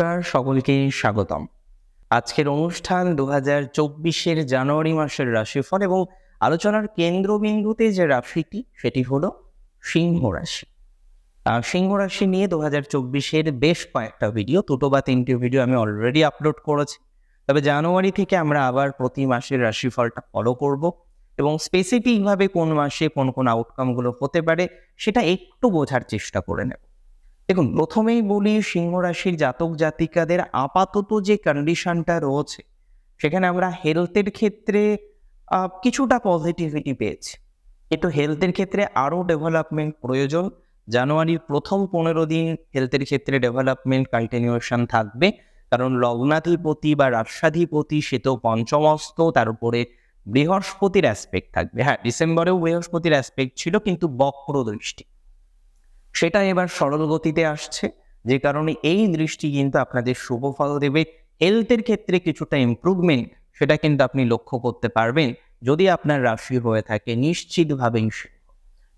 নমস্কার, সকলকে স্বাগতম। আজকের অনুষ্ঠান দু হাজার চব্বিশের জানুয়ারি মাসের রাশিফল এবং আলোচনার কেন্দ্রবিন্দুতে যে রাশিটি, সেটি হল সিংহ রাশি। সিংহ রাশি নিয়ে দু হাজার চব্বিশের বেশ কয়েকটা ভিডিও, দুটো বা তিনটি ভিডিও আমি অলরেডি আপলোড করেছি। তবে জানুয়ারি থেকে আমরা আবার প্রতি মাসের রাশিফলটা ফলো করব এবং স্পেসিফিকভাবে কোন মাসে কোন কোন আউটকামগুলো হতে পারে, সেটা একটু বোঝার চেষ্টা করে নেব। দেখুন, প্রথমেই বলি সিংহ রাশির জাতক জাতিকাদের আপাতত যে কন্ডিশনটা রয়েছে, সেখানে আমরা হেলথের ক্ষেত্রে কিছুটা পজিটিভিটি পেয়েছি। কিন্তু হেলথের ক্ষেত্রে আরও ডেভেলপমেন্ট প্রয়োজন। জানুয়ারির প্রথম পনেরো দিন হেলথের ক্ষেত্রে ডেভেলপমেন্ট কন্টিনিউশন থাকবে। কারণ লগ্নাধিপতি বা রাষ্ট্রাধিপতি সে তো পঞ্চমস্ত তার উপরে বৃহস্পতির অ্যাসপেক্ট থাকবে। হ্যাঁ ডিসেম্বরেও বৃহস্পতির অ্যাসপেক্ট ছিল, কিন্তু বক্র দৃষ্টি সেটা এবার সরল গতিতে আসছে, যে কারণে এই দৃষ্টি কিন্তু আপনাদের শুভ ফল দেবে। হেলথের ক্ষেত্রে কিছুটা ইমপ্রুভমেন্ট সেটা কিন্তু আপনি লক্ষ্য করতে পারবেন, যদি আপনার রাশি হয়ে থাকে নিশ্চিতভাবেই।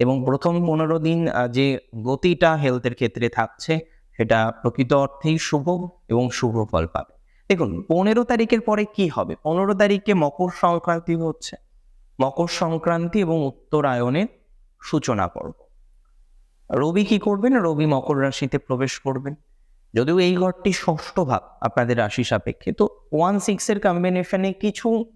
এবং প্রথম পনেরো দিন যে গতিটা হেলথের ক্ষেত্রে থাকছে, সেটা প্রকৃত অর্থেই শুভ এবং শুভ ফল পাবে। দেখুন, পনেরো তারিখের পরে কি হবে? পনেরো তারিখে মকর সংক্রান্তি হচ্ছে। মকর সংক্রান্তি এবং উত্তরায়ণের সূচনা পর্ব। রবি কি করবেন? রবি মকর রাশিতে প্রবেশ করবেন। যদিও এই ঘরটি ষষ্ঠ ভাব আপনাদের রাশি সাপেক্ষে, তো ওয়ান সিক্সের কম্বিনেশনে কিছু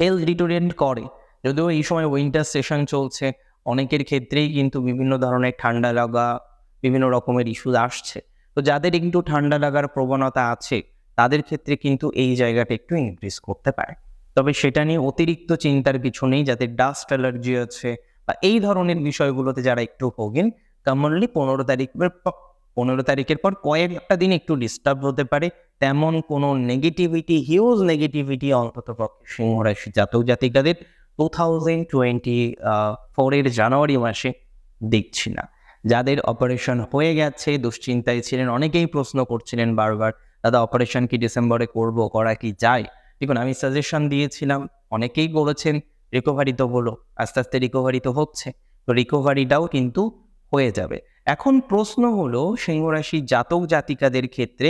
হেলথ ডিটোরিয়েন্ট করে। যদিও এই সময় উইন্টার সেশন চলছে, অনেকের ক্ষেত্রেই কিন্তু বিভিন্ন ধরনের ঠান্ডা লাগা, বিভিন্ন রকমের ইস্যু আসছে। তো যাদের একটু ঠান্ডা লাগার প্রবণতা আছে, তাদের ক্ষেত্রে কিন্তু এই জায়গাটা একটু ইনক্রিজ করতে পারে। তবে সেটা নিয়ে অতিরিক্ত চিন্তার কিছু নেই, যাদের ডাস্ট অ্যালার্জি আছে বা এই ধরনের বিষয়গুলোতে যারা একটু ভোগেন কমনলি পনেরো তারিখের পনেরো তারিখের পর কয়েকটা দিন একটু ডিস্টার্ব হতে পারে। তেমন কোনো নেগেটিভিটি হিউজ নেগেটিভিটি অন্তত পক্ষে সিংহ রাশি জাতক জাতিকাদের টু থাউজেন্ড টোয়েন্টি ফোরের জানুয়ারি মাসে দেখছি না। যাদের অপারেশন হয়ে গেছে, দুশ্চিন্তায় ছিলেন, অনেকেই প্রশ্ন করছিলেন বারবার, দাদা অপারেশন কি ডিসেম্বরে করব, করা কি যায়? দেখুন, আমি সাজেশন দিয়েছিলাম, অনেকেই বলেছেন রিকভারি তো হলো, আস্তে আস্তে রিকভারি তো হচ্ছে, তো রিকভারিটাও কিন্তু হয়ে যাবে। এখন প্রশ্ন হলো সিংহরাশি জাতক জাতিকাদের ক্ষেত্রে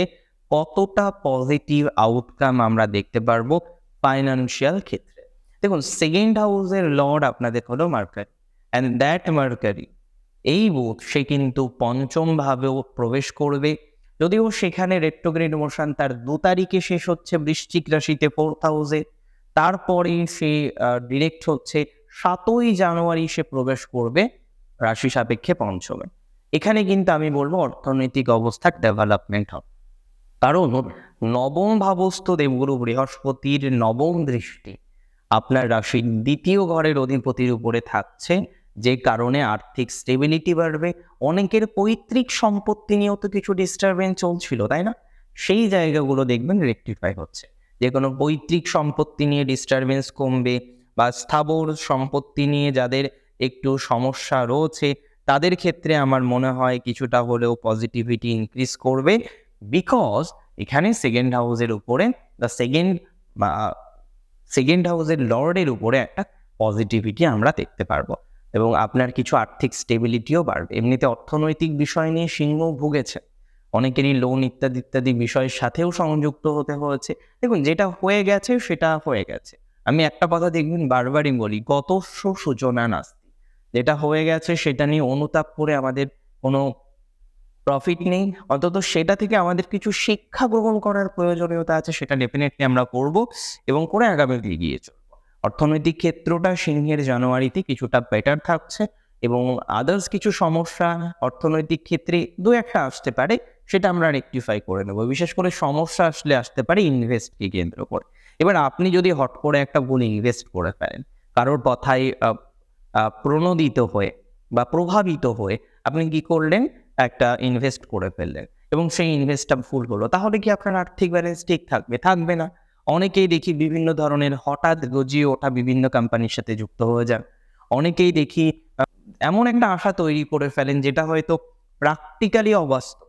কতটা পজিটিভ আউটকাম আমরা দেখতে পারব ফাইন্যান্সিয়াল ক্ষেত্রে? দেখুন সেকেন্ড হাউসের লর্ড আপনাদের হলো মার্কারি অ্যান্ড দ্যাট মার্কারি এই বুথ সে কিন্তু পঞ্চম ভাবেও প্রবেশ করবে। যদিও সেখানে রেট্রোগ্রেড মোশন তার দু তারিখে শেষ হচ্ছে, বৃশ্চিক রাশিতে ফোর্থ হাউসে তারপরে সে ডিরেক্ট হচ্ছে সাতই জানুয়ারি সে প্রবেশ করবে রাশি সাপেক্ষে পঞ্চমে। এখানে কিন্তু আমি বলব অর্থনৈতিক অবস্থার ডেভেলপমেন্ট হবে। কারণ নবম ভাবস্থ দেবগুরু বৃহস্পতির নবম দৃষ্টি আপনার রাশির দ্বিতীয় ঘরের অধিপতির উপরে থাকছে, যে কারণে আর্থিক স্টেবিলিটি বাড়বে, অনেকের পৈতৃক সম্পত্তি নিয়েও তো কিছু ডিস্টারবেন্স চলছিল, তাই না? সেই জায়গাগুলো দেখবেন রেকটিফাই হচ্ছে। যে কোনো পৈতৃক সম্পত্তি নিয়ে ডিস্টারবেন্স কমবে বা স্থাবর সম্পত্তি নিয়ে যাদের একটু সমস্যা রয়েছে, তাদের ক্ষেত্রে আমার মনে হয় কিছুটা হলেও পজিটিভিটি ইনক্রিজ করবে বিকজ এখানে সেকেন্ড হাউসের উপরে দ্য সেকেন্ড বা সেকেন্ড হাউসের লর্ডের উপরে একটা পজিটিভিটি আমরা দেখতে পারব এবং আপনার কিছু আর্থিক স্টেবিলিটিও বাড়বে। এমনিতে অর্থনৈতিক বিষয় নিয়ে সিংহ ভুগেছে। অনেকেরই লোন ইত্যাদি ইত্যাদি বিষয়ের সাথেও সংযুক্ত হতে হয়েছে। দেখুন, যেটা হয়ে গেছে, সেটা হয়ে গেছে। আমি একটা কথা দেখবেন, বারবারই বলি গতস্য সূচনা নাস্তি। যেটা হয়ে গেছে, সেটা নিয়ে অনুতাপ করে আমাদের কোনো প্রফিট নেই। অন্তত সেটা থেকে আমাদের কিছু শিক্ষা গ্রহণ করার প্রয়োজনীয়তা আছে, সেটা ডেফিনেটলি আমরা করব এবং করে আগামীতে এগিয়ে চলবো। অর্থনৈতিক ক্ষেত্রটা সিংহের জানুয়ারিতে কিছুটা বেটার থাকছে এবং আদার্স কিছু সমস্যা অর্থনৈতিক ক্ষেত্রে দু একটা আসতে পারে। সেটা আমরা রেকটিফাই করে নেব। বিশেষ করে সমস্যা আসলে আসতে পারে ইনভেস্টকে কেন্দ্র করে। এবার আপনি যদি হট করে একটা ভুল ইনভেস্ট করে ফেলেন, কারোর কথায় প্রণোদিত হয়ে বা প্রভাবিত হয়ে আপনি কি করলেন? একটা ইনভেস্ট করে ফেললেন এবং সেই ইনভেস্টটা ভুল হলো। তাহলে কি আপনার আর্থিক ব্যালেন্স ঠিক থাকবে? থাকবে না। অনেকেই দেখি বিভিন্ন ধরনের হঠাৎ গজিয়ে ওঠা বিভিন্ন কোম্পানির সাথে যুক্ত হয়ে যান। অনেকেই দেখি এমন একটা আশা তৈরি করে ফেলেন যেটা হয়তো প্র্যাকটিক্যালি অবাস্তব।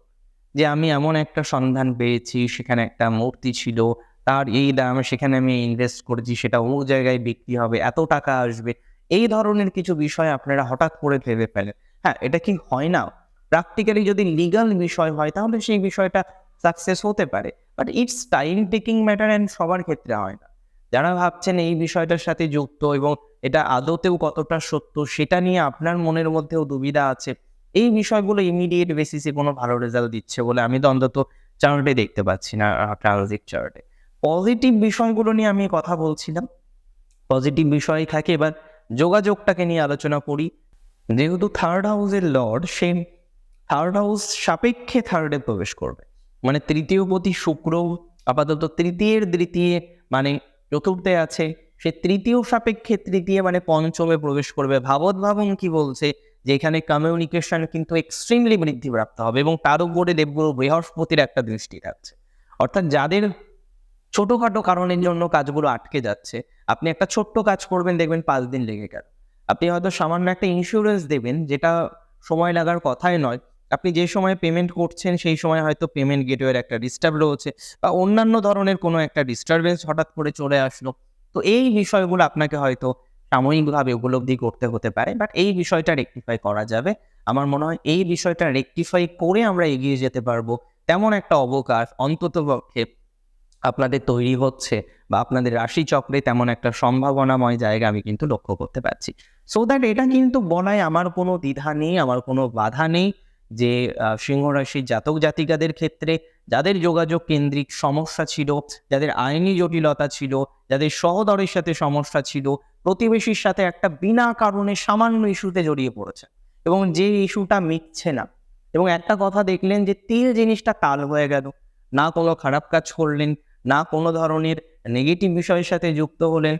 যে আমি এমন একটা সন্ধান পেয়েছি, সেখানে একটা মূর্তি ছিল, তার এই দাম সেখানে আমি ইনভেস্ট করেছি, সেটা অমুক জায়গায় বিক্রি হবে, এত টাকা আসবে। এই ধরনের কিছু বিষয় আপনারা হঠাৎ করে ভেবে ফেলেন। হ্যাঁ এটা কি হয় না? প্র্যাকটিক্যালি যদি লিগাল বিষয় হয়, তাহলে সেই বিষয়টা সাকসেস হতে পারে। But it's time taking matter and সবার ক্ষেত্রে হয় না। যারা ভাবছেন এই বিষয়টার সাথে যুক্ত এবং এটা আদতেও কতটা সত্য, সেটা নিয়ে আপনার মনের মধ্যেও দুবিধা আছে। এই বিষয়গুলো ইমিডিয়েট বেসিসে কোনো ভালো রেজাল্ট দিচ্ছে বলে আমি তো অন্তত চার্টে দেখতে পাচ্ছি না ট্রানজিট চার্টে পজিটিভ বিষয়গুলো নিয়ে আমি কথা বলছিলাম। পজিটিভ বিষয় থাকে, এবার যোগাযোগটাকে নিয়ে আলোচনা করি। যেহেতু থার্ড হাউসের লর্ড সে থার্ড হাউস সাপেক্ষে থার্ডে প্রবেশ করবে। মানে তৃতীয় পতি শুক্র, আপাতত তৃতীয়ের দ্বিতীয় মানে চতুর্থে আছে, সে তৃতীয় সাপেক্ষে তৃতীয় মানে পঞ্চমে প্রবেশ করবে। ভাবত ভাবন কি বলছে? যে এখানে কমিউনিকেশন কিন্তু এক্সট্রিমলি বৃদ্ধিপ্রাপ্ত হবে এবং তার উপরে দেবগুরু বৃহস্পতির একটা দৃষ্টি থাকছে। অর্থাৎ যাদের ছোটোখাটো কারণের জন্য কাজগুলো আটকে যাচ্ছে, আপনি একটা ছোট্ট কাজ করবেন, দেখবেন পাঁচ দিন লেগে গেল। আপনি হয়তো সামান্য একটা ইন্স্যুরেন্স দেবেন, যেটা সময় লাগার কথাই নয়। আপনি যে সময় পেমেন্ট করছেন, সেই সময় হয়তো পেমেন্ট গেটওয়ের একটা ডিস্টার্ব রয়েছে বা অন্যান্য ধরনের কোনো একটা ডিস্টারবেন্স হঠাৎ করে চলে আসলো। তো এই বিষয়গুলো আপনাকে হয়তো সাময়িকভাবে উপলব্ধি করতে হতে পারে বাট এই বিষয়টা রেকটিফাই করা যাবে। আমার মনে হয় এই বিষয়টা রেকটিফাই করে আমরা এগিয়ে যেতে পারব। তেমন একটা অবকাশ অন্তত পক্ষে আপনাদের তৈরি হচ্ছে বা আপনাদের রাশি চক্রে তেমন একটা সম্ভাবনাময় জায়গা আমি কিন্তু লক্ষ্য করতে পারছি। সো দ্যাট এটা কিন্তু বলায় আমার কোনো দ্বিধা নেই, আমার কোনো বাধা নেই যে সিংহ রাশির জাতক জাতিকাদের ক্ষেত্রে যাদের যোগাযোগ কেন্দ্রিক সমস্যা ছিল, যাদের আইনি জটিলতা ছিল, যাদের সহদরের সাথে সমস্যা ছিল প্রতিবেশীর সাথে একটা বিনা কারণে সামান্য ইস্যুতে জড়িয়ে পড়েছে এবং যে ইস্যুটা মিটছে না। এবং একটা কথা দেখলেন যে তিল জিনিসটা তাল হয়ে গেল। না কোনো খারাপ কাজ করলেন, না কোনো ধরনের নেগেটিভ বিষয়ের সাথে যুক্ত হলেন।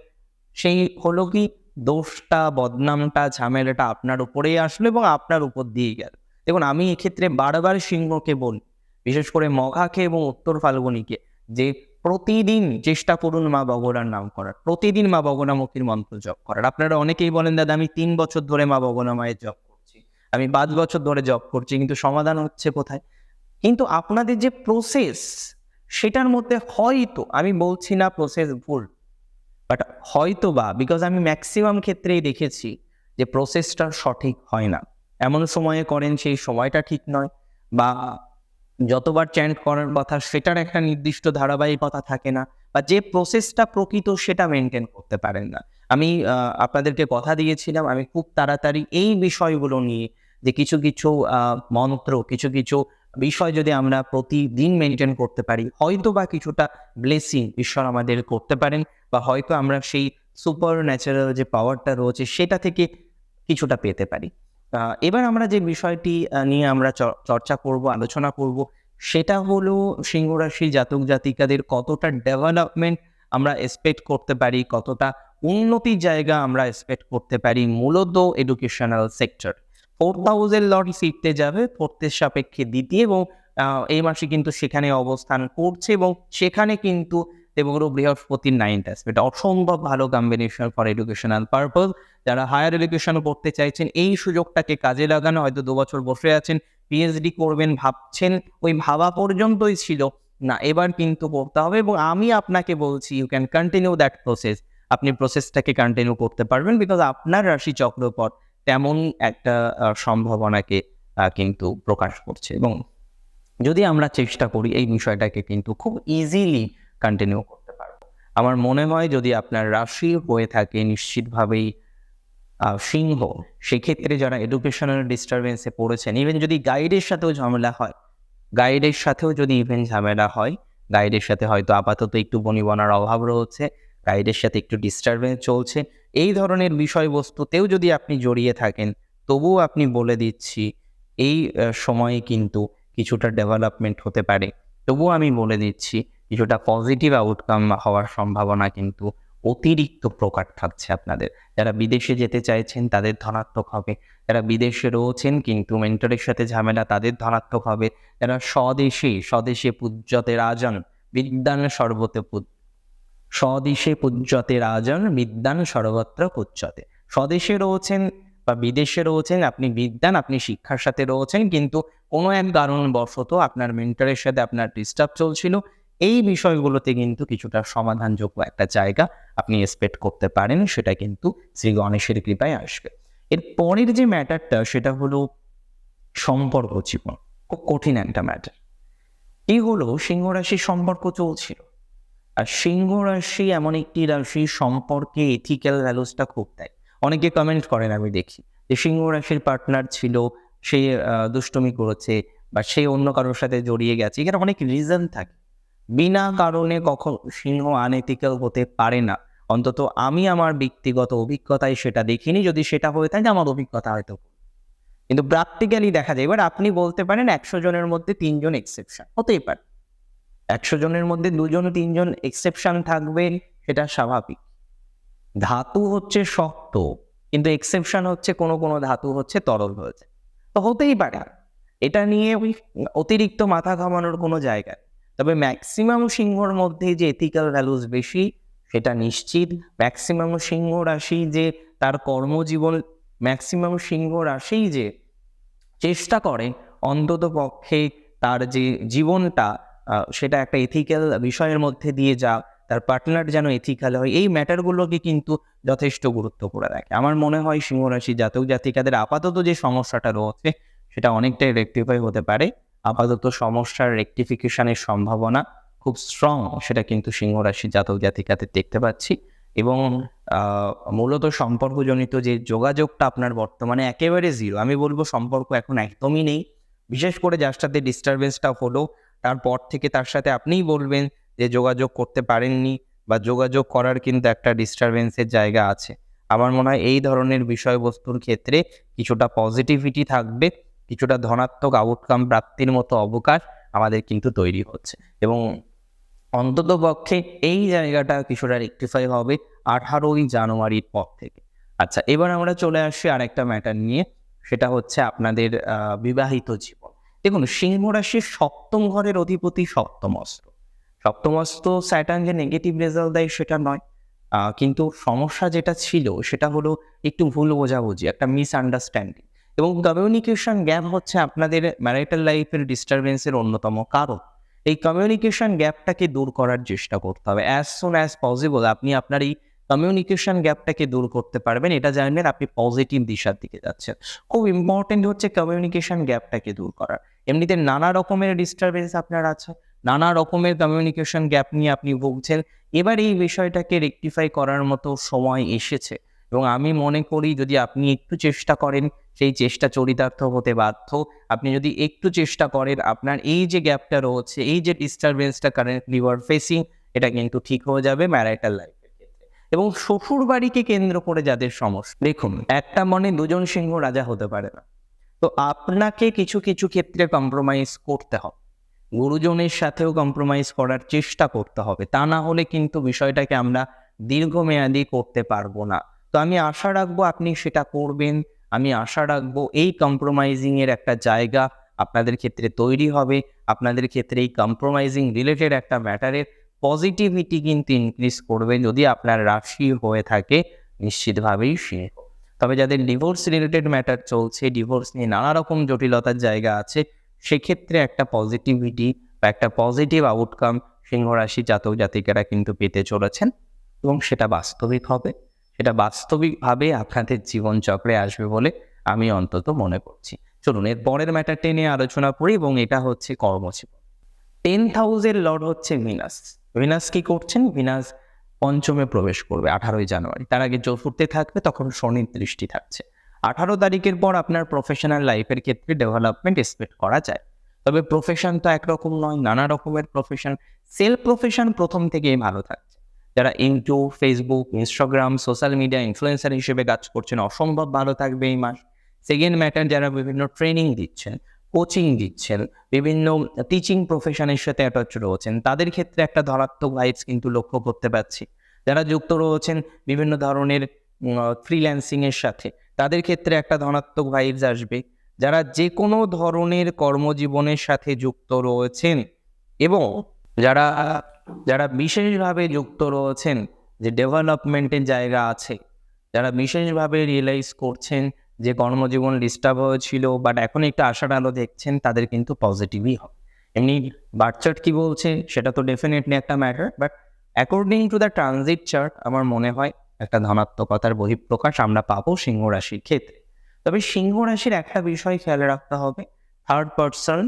সেই হলো কি? দোষটা, বদনামটা, ঝামেলাটা আপনার উপরেই আসলো এবং আপনার উপর দিয়ে গেল। দেখুন, আমি এক্ষেত্রে বারবার সিংহকে বলি, বিশেষ করে মঘাকে এবং উত্তর ফাল্গুনিকে, যে প্রতিদিন চেষ্টা করুন মা বগলার নাম করার। প্রতিদিন মা বগনামুখীর মন্ত্র জপ করার। আপনারা অনেকেই বলেন, দাদা, আমি তিন বছর ধরে মা বগনা মায়ের জপ করছি। আমি পাঁচ বছর ধরে জব করছি, কিন্তু সমাধান হচ্ছে কোথায়? কিন্তু আপনাদের যে প্রসেস সেটার মধ্যে হয়তো, আমি বলছি না প্রসেস ভুল বাট হয়তো বা বিকজ আমি ম্যাক্সিমাম ক্ষেত্রেই দেখেছি যে প্রসেসটা সঠিক হয় না। এমন সময়ে করেন, সেই সময়টা ঠিক নয়, বা যতবার চ্যান্ট করার কথা, সেটার একটা নির্দিষ্ট ধারাবাহিকতা থাকে না বা যে প্রসেসটা প্রকৃত সেটা মেনটেন করতে পারেন না। আমি আপনাদেরকে কথা দিয়েছিলাম, আমি খুব তাড়াতাড়ি এই বিষয়গুলো নিয়ে যে কিছু কিছু মন্ত্র, কিছু কিছু বিষয় যদি আমরা প্রতিদিন মেনটেন করতে পারি, হয়তো বা কিছুটা ব্লেসিং ঈশ্বর আমাদের করতে পারেন বা হয়তো আমরা সেই সুপার ন্যাচারাল যে পাওয়ারটা রয়েছে, সেটা থেকে কিছুটা পেতে পারি। এবার আমরা যে বিষয়টি নিয়ে আমরা চর্চা করব, আলোচনা করব, সেটা হলো সিংহ রাশি জাতক জাতিকাদের কতটা ডেভেলপমেন্ট আমরা এক্সপেক্ট করতে পারি, কতটা উন্নতির জায়গা আমরা এক্সপেক্ট করতে পারি মূলত এডুকেশনাল সেক্টর ফোর্থ হাউসের লর্ড ফিরতে যাবে ফোর্থের সাপেক্ষে দ্বিতীয় এবং এই মাসে কিন্তু সেখানে অবস্থান করছে এবং সেখানে কিন্তু দেবগুরু বৃহস্পতির নাইনথ অ্যাসপেক্ট অসম্ভব ভালো কম্বিনেশন ফর এডুকেশনাল পারপজ যারা হায়ার এডুকেশন করতে চাইছেন, এই সুযোগটাকে কাজে লাগানো, হয়তো দু বছর বসে আছেন পিএইচডি করবেন, ভাবছেন, ওই ভাবা পর্যন্তই ছিল না, এবার কিন্তু করতে হবে এবং আমি আপনাকে বলছি you can continue that process আপনি প্রসেসটাকে কন্টিনিউ করতে পারবেন বিকজ আপনার রাশি চক্রপথ তেমন একটা সম্ভাবনাকে কিন্তু প্রকাশ করছে এবং যদি আমরা চেষ্টা করি, এই বিষয়টাকে কিন্তু খুব ইজিলি কন্টিনিউ করতে পারব। আমার মনে হয় যদি আপনার রাশি হয়ে থাকে, নিশ্চিতভাবেই সিংহ, সেক্ষেত্রে যারা এডুকেশনাল ডিস্টারবেন্সে পড়েছেন ইভেন যদি গাইডের সাথেও ঝামেলা হয় গাইডের সাথেও যদি ইভেন ঝামেলা হয় গাইডের সাথে হয়তো আপাতত একটু বনিবনার অভাব রয়েছে গাইডের সাথে একটু ডিস্টারবেন্স চলছে, এই ধরনের বিষয়বস্তুতেও যদি আপনি জড়িয়ে থাকেন, তবুও আপনি বলে দিচ্ছি, এই সময়ে কিন্তু কিছুটা ডেভেলপমেন্ট হতে পারে। তবুও আমি বলে দিচ্ছি কিছুটা পজিটিভ আউটকাম হওয়ার সম্ভাবনা কিন্তু অতিরিক্ত প্রকার থাকছে আপনাদের। যারা বিদেশে যেতে চাইছেন, তাদের ধনাত্মক হবে। যারা বিদেশে রয়েছেন কিন্তু মেন্টরের সাথে ঝামেলা, তাদের ধনাত্মক হবে। যারা স্বদেশে স্বদেশে পূজ্যতে রাজন বিদ্যান সর্বতে স্বদেশে পূজ্যতে রাজন বিদ্যান সর্বত্র পূজ্যতে। স্বদেশে রয়েছেন বা বিদেশে রয়েছেন, আপনি বিদ্যান, আপনি শিক্ষার সাথে রয়েছেন, কিন্তু কোনো এক কারণবশত আপনার মেন্টরের সাথে আপনার ডিস্টার্ব চলছিল। এই বিষয়গুলোতে কিন্তু কিছুটা সমাধানযোগ্য একটা জায়গা আপনি এক্সপেক্ট করতে পারেন, সেটা কিন্তু শ্রী গণেশের কৃপায় আসবে। এর পরের যে ম্যাটারটা, সেটা হলো সম্পর্ক জীবন। খুব কঠিন একটা ম্যাটার। কি হলো? সিংহ রাশির সম্পর্ক চলছিল। আর সিংহ রাশি এমন একটি রাশি সম্পর্কে এথিক্যাল ভ্যালুসটা খুব দেয়। অনেকে কমেন্ট করেন, আমি দেখি, যে সিংহ রাশির পার্টনার ছিল, সে দুষ্টুমি করেছে বা সে অন্য কারোর সাথে জড়িয়ে গেছে। এখানে অনেক রিজন থাকে। বিনা কারণে কখন সিংহ আনএথিক্যাল হতে পারে না। অন্তত আমি আমার ব্যক্তিগত অভিজ্ঞতায় সেটা দেখিনি। যদি সেটা হয়ে থাকে আমার অভিজ্ঞতা হয়তো কিন্তু প্র্যাকটিক্যালি দেখা যায়, এবার আপনি বলতে পারেন একশো জনের মধ্যে তিনজন এক্সেপশন হতেই পারে। একশো জনের মধ্যে দুজন, তিনজন এক্সেপশন থাকবে, সেটা স্বাভাবিক। ধাতু হচ্ছে শক্ত, কিন্তু এক্সেপশন হচ্ছে কোনো কোনো ধাতু হচ্ছে তরল হয়েছে তো হতেই পারে। এটা নিয়ে অতিরিক্ত মাথা ঘামানোর কোনো জায়গা। তবে ম্যাক্সিমাম সিংহর মধ্যে যে এথিক্যাল ভ্যালুস বেশি, সেটা নিশ্চিত। ম্যাক্সিমাম সিংহ রাশি যে তার কর্মজীবন ম্যাক্সিমাম সিংহ রাশি যে চেষ্টা করে, অন্তত পক্ষে তার যে জীবনটা সেটা একটা এথিক্যাল বিষয়ের মধ্যে দিয়ে যা, তার পার্টনার যেন এথিক্যাল হয়, এই ম্যাটারগুলোকে কিন্তু যথেষ্ট গুরুত্ব করে রাখে আমার মনে হয় সিংহ রাশি জাতক জাতিকাদের আপাতত যে সমস্যাটা রয়েছে, সেটা অনেকটাই রেকটিফাই হতে পারে। আপাতত সমস্যার রেকটিফিকেশনের সম্ভাবনা খুব স্ট্রং সেটা কিন্তু সিংহ রাশি জাতক জাতিকাদের দেখতে পাচ্ছি। এবং মূলত সম্পর্কজনিত যে যোগাযোগটা আপনার বর্তমানে একেবারে জিরো আমি বলব সম্পর্ক এখন একদমই নেই। বিশেষ করে যার সাথে ডিস্টারবেন্সটা হলো, তারপর থেকে তার সাথে আপনিই বলবেন যে যোগাযোগ করতে পারেননি বা যোগাযোগ করার কিন্তু একটা ডিস্টারবেন্সের জায়গা আছে। আমার মনে হয় এই ধরনের বিষয়বস্তুর ক্ষেত্রে কিছুটা পজিটিভিটি থাকবে। কিছুটা ধনাত্মক আউটকাম প্রাপ্তির মতো অবকাশ আমাদের কিন্তু তৈরি হচ্ছে। এবং অন্তত পক্ষে এই জায়গাটা কিছুটা রেক্টিফাই হবে আঠারোই জানুয়ারির পর থেকে। আচ্ছা এবার আমরা চলে আসি আরেকটা ম্যাটার নিয়ে, সেটা হচ্ছে আপনাদের বিবাহিত জীবন। দেখুন, সিংহ রাশির সপ্তম ঘরের অধিপতি সপ্তমস্ত সপ্তমস্ত স্যাটার্ন যে নেগেটিভ রেজাল্ট দেয় সেটা নয়। কিন্তু সমস্যা যেটা ছিল সেটা হলো একটু ভুল বোঝাবুঝি, একটা মিসআন্ডারস্ট্যান্ডিং এবং কমিউনিকেশন গ্যাপ হচ্ছে আপনাদের ম্যারিটাল লাইফের ডিস্টারবেন্সের অন্যতম কারণ। এই কমিউনিকেশন গ্যাপটাকে দূর করার চেষ্টা করতে হবে। অ্যাজ সুন অ্যাজ পসিবল আপনি আপনার এই কমিউনিকেশন গ্যাপটাকে দূর করতে পারবেন। এটা জানবেন আপনি পজিটিভ দিশার দিকে যাচ্ছেন। খুব ইম্পর্টেন্ট হচ্ছে কমিউনিকেশন গ্যাপটাকে দূর করা। এমনিতে নানা রকমের ডিস্টারবেন্স আপনার আছে। নানা রকমের কমিউনিকেশন গ্যাপ নিয়ে আপনি ভুগছেন। এবার এই বিষয়টাকে রেকটিফাই করার মতো সময় এসেছে। এবং আমি মনে করি যদি আপনি একটু চেষ্টা করেন সেই চেষ্টা চরিতার্থ হতে বাধ্য। আপনি যদি একটু চেষ্টা করেন, আপনার এই যে গ্যাপটা রয়েছে, এই যে ডিস্টারবেন্সটা কারেন্টলি ওয়ার ফেসিং এটা কিন্তু ঠিক হয়ে যাবে ম্যারাইটাল লাইফের এবং শ্বশুর বাড়িকে কেন্দ্র করে যাদের সমস্যা, দেখুন, একটা মনে দুজন সিংহ রাজা হতে পারে না। তো আপনাকে কিছু কিছু ক্ষেত্রে কম্প্রোমাইজ করতে হবে। গুরুজনের সাথেও কম্প্রোমাইজ করার চেষ্টা করতে হবে। তা না হলে কিন্তু বিষয়টাকে আমরা দীর্ঘমেয়াদী করতে পারব না। তো আমি আশা রাখব আপনি সেটা করবেন। আমি আশা রাখব এই কম্প্রোমাইজিংয়ের একটা জায়গা আপনাদের ক্ষেত্রে তৈরি হবে। আপনাদের ক্ষেত্রে এই কম্প্রোমাইজিং রিলেটেড একটা ম্যাটারের পজিটিভিটি কিন্তু ইনক্রিজ করবে যদি আপনার রাশি হয়ে থাকে, নিশ্চিতভাবেই সিংহ তবে যাদের ডিভোর্স রিলেটেড ম্যাটার চলছে ডিভোর্স নিয়ে নানা রকম জটিলতার জায়গা আছে, সেক্ষেত্রে একটা পজিটিভিটি বা একটা পজিটিভ আউটকাম সিংহ রাশি জাতক জাতিকারা কিন্তু পেতে চলেছেন এবং সেটা বাস্তবিক হবে। সেটা বাস্তবিকভাবে আপনাদের জীবনচক্রে আসবে বলে আমি অন্তত মনে করছি। চলুন, এর পরের ম্যাটারটি নিয়ে আলোচনা করি এবং এটা হচ্ছে কর্মজীবন। টেন হাউসের লর্ড হচ্ছে ভিনাস ভিনাস কি করছেন? ভিনাস পঞ্চমে প্রবেশ করবে, আঠারোই জানুয়ারি। তার আগে চতুর্থে থাকবে, তখন শনির দৃষ্টি থাকছে। আঠারো তারিখের পর আপনার প্রফেশনাল লাইফের ক্ষেত্রে ডেভেলপমেন্ট এক্সপেক্ট করা যায়। তবে প্রফেশন তো একরকম নয়, নানা রকমের প্রফেশন সেলফ প্রফেশন প্রথম থেকেই ভালো থাকছে যারা YouTube Facebook Instagram social media influencer হিসেবে কাজ করছেন, অসম্ভব ভালো থাকবে এই মাস। সেকেন্ড ম্যাটার যারা বিভিন্ন ট্রেনিং দিচ্ছেন কোচিং দিচ্ছেন, বিভিন্ন টিচিং প্রফেশনের সাথে অ্যাটাচ রয়েছেন, তাদের ক্ষেত্রে একটা ধনাত্মক ভাইবস কিন্তু লক্ষ্য করতে পারছি। যারা যুক্ত রয়েছেন বিভিন্ন ধরনের ফ্রিল্যান্সিংয়ের সাথে, তাদের ক্ষেত্রে একটা ধনাত্মক ভাইবস আসবে। যারা যে কোনো ধরনের কর্মজীবনের সাথে যুক্ত রয়েছেন এবং যারা যারা বিশেষভাবে যুক্ত রয়েছেন, যে ডেভেলপমেন্টের জায়গা আছে, যারা বিশেষভাবে রিয়েলাইজ করছেন যে কর্মজীবন ডিস্টার্ব হয়েছিল বাট এখন একটু আশার আলো দেখছেন, তাদের কিন্তু পজিটিভই হবে। এমনি বার্চার্ট কি বলছে, সেটা তো ডেফিনেটলি একটা matter but according to the transit chart আমার মনে হয় একটা ধনাত্মকতার বহিঃপ্রকাশ আমরা পাবো সিংহ রাশির ক্ষেত্রে। তবে সিংহ রাশির একটা বিষয় খেয়াল রাখতে হবে থার্ড পার্সন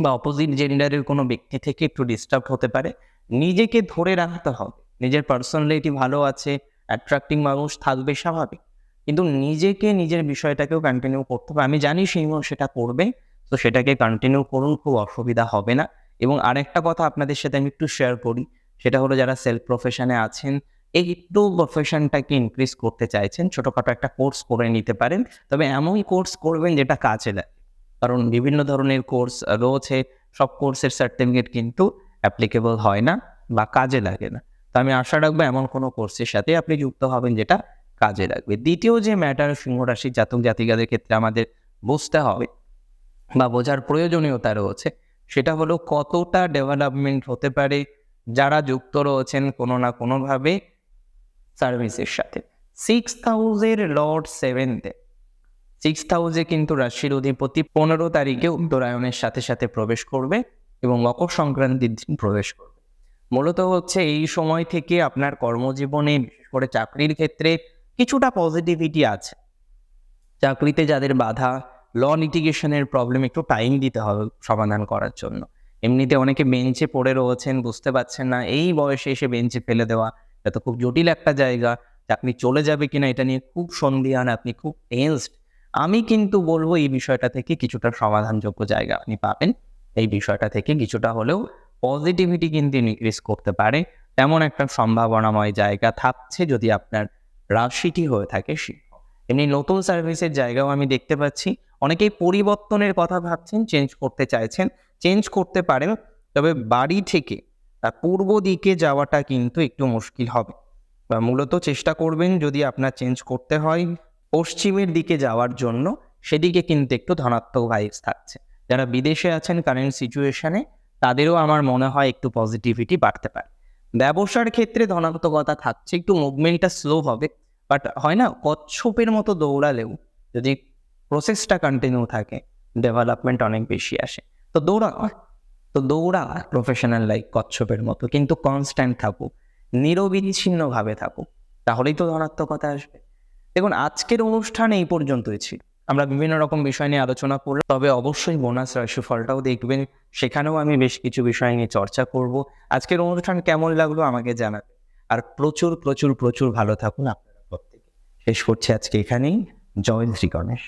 বা অপোজিট জেন্ডারের কোনো ব্যক্তি থেকে একটু ডিস্টার্ব হতে পারে, নিজেকে ধরে রাখতে হবে। নিজের পার্সোনালিটি ভালো আছে অ্যাট্রাক্টিং মানুষ থাকবে স্বাভাবিক। কিন্তু নিজেকে, নিজের বিষয়টাকেও কন্টিনিউ করতে হবে। আমি জানি সিংহ সেটা করবে, তো সেটাকে কন্টিনিউ করুন, খুব অসুবিধা হবে না। এবং আরেকটা কথা আপনাদের সাথে আমি একটু শেয়ার করি, সেটা হলো যারা সেলফ প্রফেশনে আছেন, একটু প্রফেশনটাকে ইনক্রিজ করতে চাইছেন, ছোটোখাটো একটা কোর্স করে নিতে পারেন। তবে এমন কোর্স করবেন যেটা কাজে লাগে কারণ বিভিন্ন ধরনের কোর্স রয়েছে। সব কোর্সের সার্টিফিকেট কিন্তু অ্যাপ্লিকেবল হয় না বা কাজে লাগে না। তো আমি আশা রাখব এমন কোনো কোর্সের সাথে আপনি যুক্ত হবেন যেটা কাজে লাগবে। দ্বিতীয় যে ম্যাটার সিংহ রাশির জাতক জাতিকাদের ক্ষেত্রে আমাদের বুঝতে হবে বা বোঝার প্রয়োজনীয়তা রয়েছে, সেটা হলো কতটা ডেভেলপমেন্ট হতে পারে যারা যুক্ত রয়েছেন কোনো না কোনোভাবে সার্ভিসের সাথে। সিক্স হাউজের লর্ড সেভেন্থে সিক্স হাউজে কিন্তু রাশির অধিপতি পনেরো তারিখে উত্তরায়ণের সাথে সাথে প্রবেশ করবে এবং মকর সংক্রান্তির দিন প্রবেশ করবে। মূলত হচ্ছে এই সময় থেকে আপনার কর্মজীবনে, বিশেষ করে চাকরির ক্ষেত্রে কিছুটা পজিটিভিটি আছে। চাকরিতে যাদের বাধা ল লিটিগেশনের প্রবলেম একটু টাইম দিতে হবে সমাধান করার জন্য। এমনিতে অনেকে বেঞ্চে পড়ে রয়েছেন, বুঝতে পারছেন না, এই বয়সে এসে বেঞ্চে ফেলে দেওয়া, এটা তো খুব জটিল একটা জায়গা, চাকরি চলে যাবে কিনা এটা নিয়ে খুব সন্দিহান, আপনি খুব টেন্সড আমি কিন্তু বলব এই বিষয়টা থেকে কিছুটা সমাধানযোগ্য জায়গা আপনি পাবেন। এই বিষয়টা থেকে কিছুটা হলেও পজিটিভিটি কিন্তু ইনক্রিজ করতে পারে। তেমন একটা সম্ভাবনাময় জায়গা থাকছে যদি আপনার রাশিটি হয়ে থাকে সিংহ এমনি নতুন সার্ভিসের জায়গাও আমি দেখতে পাচ্ছি। অনেকেই পরিবর্তনের কথা ভাবছেন চেঞ্জ করতে চাইছেন চেঞ্জ করতে পারেন, তবে বাড়ি থেকে তার পূর্ব দিকে যাওয়াটা কিন্তু একটু মুশকিল হবে। বা মূলত চেষ্টা করবেন যদি আপনার চেঞ্জ করতে হয় পশ্চিমের দিকে যাওয়ার জন্য সেদিকে কিন্তু একটু ধনাত্মক ভাইবস থাকছে। যারা বিদেশে আছেন কারেন্ট সিচুয়েশনে তাদেরও আমার মনে হয় একটু পজিটিভিটি বাড়তে পারে। ব্যবসার ক্ষেত্রে ধনাত্মকতা থাকছে, একটু মুভমেন্টটা স্লো হবে বাট হয় না, কচ্ছপের মতো দৌড়ালেও যদি প্রসেসটা কন্টিনিউ থাকে ডেভেলপমেন্ট অনেক বেশি আসে। তো দৌড়া তো দৌড়া প্রফেশনাল লাইক কচ্ছপের মতো, কিন্তু কনস্ট্যান্ট থাকুক, নিরবিচ্ছিন্নভাবে থাকুক, তাহলেই তো ধনাত্মকতা আসবে। দেখুন, আজকের অনুষ্ঠান এই পর্যন্তই ছিল। আমরা বিভিন্ন রকম বিষয় নিয়ে আলোচনা করলাম, তবে অবশ্যই বোনাস রাশিফলটাও দেখবেন। সেখানেও আমি বেশ কিছু বিষয় নিয়ে চর্চা করব। আজকের অনুষ্ঠান কেমন লাগল আমাকে জানাবে আর প্রচুর প্রচুর প্রচুর ভালো থাকুন আপনারা প্রত্যেকে। শেষ করছি আজকে এখানেই। জয় শ্রী গণেশ।